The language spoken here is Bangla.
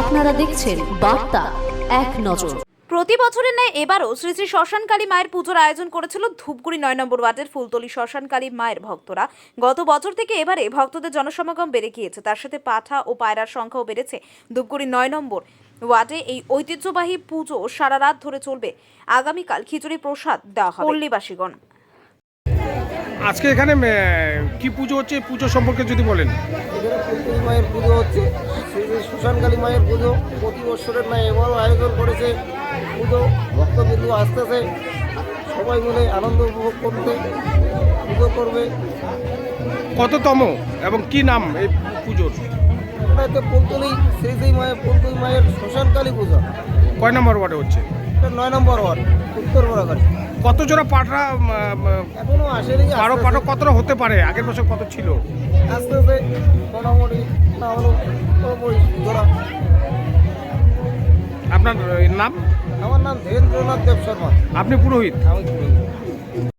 আপনারা দেখছেন বার্তা এক নজর। প্রতি বছরের ন্যায় এবারও শ্রী শ্রী শ্মশানকালী মায়ের পুজোর আয়োজন করেছিল ধূপগুড়ি নয় নম্বর ওয়ার্ডের ফুলতলি শ্মশানকালী মায়ের ভক্তরা। গত বছর থেকে এবারে ভক্তদের জনসমাগম বেড়ে গিয়েছে। তার সাথে পাঠা ও পায়রার সংখ্যাও বেড়েছে ধূপগুড়ি নয় নম্বর ওয়ার্ডে। এই ঐতিহ্যবাহী পুজো সারা রাত ধরে চলবে। আগামীকাল খিচুড়ি প্রসাদ দেওয়া হবে। পল্লীবাসীগণ। আজকে এখানে কি পুজো হচ্ছে? পুজো সম্পর্কে যদি বলেন। এখানে মায়ের পুজো হচ্ছে। শ্রী কালী শ্মশানকালী মায়ের পুজো। প্রতি বছরের ন্যায় এবারও আয়োজন করেছে পুজো। ভক্তবিন্দু আসতেছে সবাই মিলে আনন্দ উপভোগ করতে পুজো করবে। কততম এবং কি নাম এই পুজোর? এটা হচ্ছে ফুলতুলি শ্রী শ্রী মায়ের ফুলতুলি মায়ের শ্মশানকালী পুজো। কয় নম্বর ওয়ার্ডে হচ্ছে? এটা নয় নম্বর ওয়ার্ড উত্তর বরাগাড়ি কত জোড়া পাঠরা এখনও আসেনি আসতেছে। পাঠক কতটা হতে পারে? আগের বছর কত ছিল? আসতেছে মোটামুটি না হলো জোড়া। আপনার নাম? আমার নাম ধীরেন্দ্রনাথ দেব শর্মা। আপনি পুরোহিত? আমি পুরোহিত।